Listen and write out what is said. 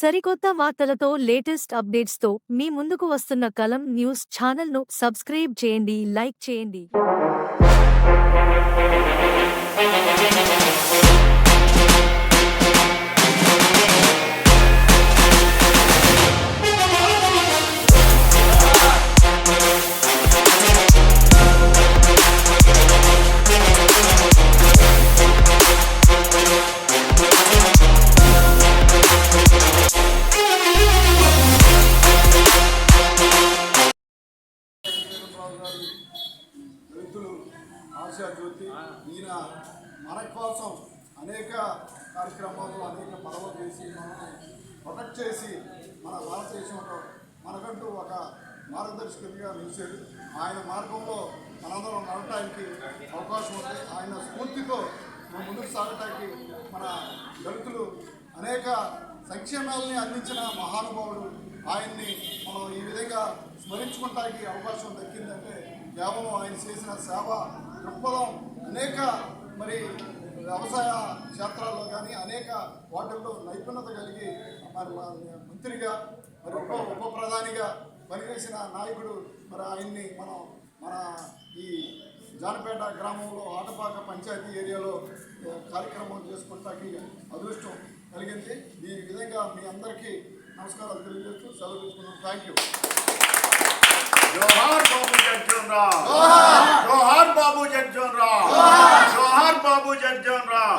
సరికొత్త వార్తలతో లేటెస్ట్ అప్డేట్స్తో మీ ముందుకు వస్తున్న కలం న్యూస్ ఛానల్ను సబ్స్క్రైబ్ చేయండి లైక్ చేయండి. ఆశా జ్యోతి ఈయన మన కోసం అనేక కార్యక్రమాలు అనేక పదవులు చేసి మనల్ని ప్రొటెక్ట్ చేసి మన భారతదేశంలో మనకంటూ ఒక మార్గదర్శకుడిగా నిలిచాడు ఆయన మార్గంలో మనందరం నడవటానికి అవకాశం ఉంది. ఆయన స్ఫూర్తితో మనం ముందుకు సాగటానికి మన దళితులు అనేక సంక్షేమాలని అందించిన మహానుభావుడు. ఆయన్ని మనం ఈ విధంగా స్మరించుకోవడానికి అవకాశం దక్కిందంటే కేవలం ఆయన చేసిన సేవ దృక్పథం అనేక మరి వ్యవసాయ క్షేత్రాల్లో కానీ అనేక వాటిల్లో నైపుణ్యత కలిగి మరి మంత్రిగా మరి ఉప ఉప ప్రధానిగా పనిచేసిన నాయకుడు మరి ఆయన్ని మనం మన ఈ జానపేట గ్రామంలో ఆటపాక పంచాయతీ ఏరియాలో కార్యక్రమం చేసుకుంటానికి అదృష్టం కలిగింది. ఈ విధంగా మీ అందరికీ నమస్కారాలు తెలియజేస్తూ సెలవు తీసుకున్నాం థ్యాంక్ యూ राम। जोहर बाबू जगजीवन राम। जोहर बाबू जगजीवन राम।